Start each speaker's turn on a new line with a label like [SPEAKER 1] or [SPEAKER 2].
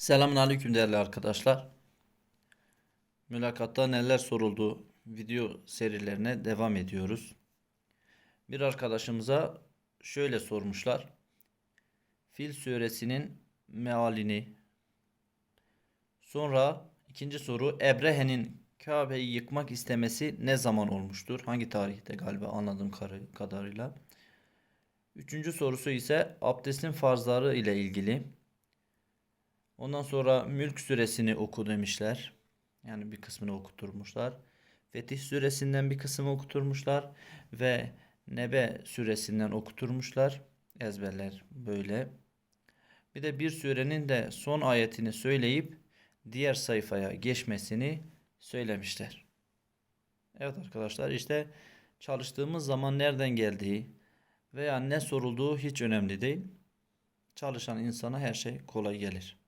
[SPEAKER 1] Selamünaleyküm değerli arkadaşlar. Mülakatta neler soruldu video serilerine devam ediyoruz. Bir arkadaşımıza şöyle sormuşlar. Fil suresinin mealini. Sonra ikinci soru Ebrehe'nin Kabe'yi yıkmak istemesi ne zaman olmuştur? Hangi tarihte galiba anladığım kadarıyla. Üçüncü sorusu ise abdestin farzları ile ilgili. Ondan sonra Mülk suresini oku demişler. Yani bir kısmını okuturmuşlar. Fetih suresinden bir kısmı okuturmuşlar. Ve Nebe suresinden okuturmuşlar. Ezberler böyle. Bir de bir surenin de son ayetini söyleyip diğer sayfaya geçmesini söylemişler. Evet arkadaşlar işte çalıştığımız zaman nereden geldiği veya ne sorulduğu hiç önemli değil. Çalışan insana her şey kolay gelir.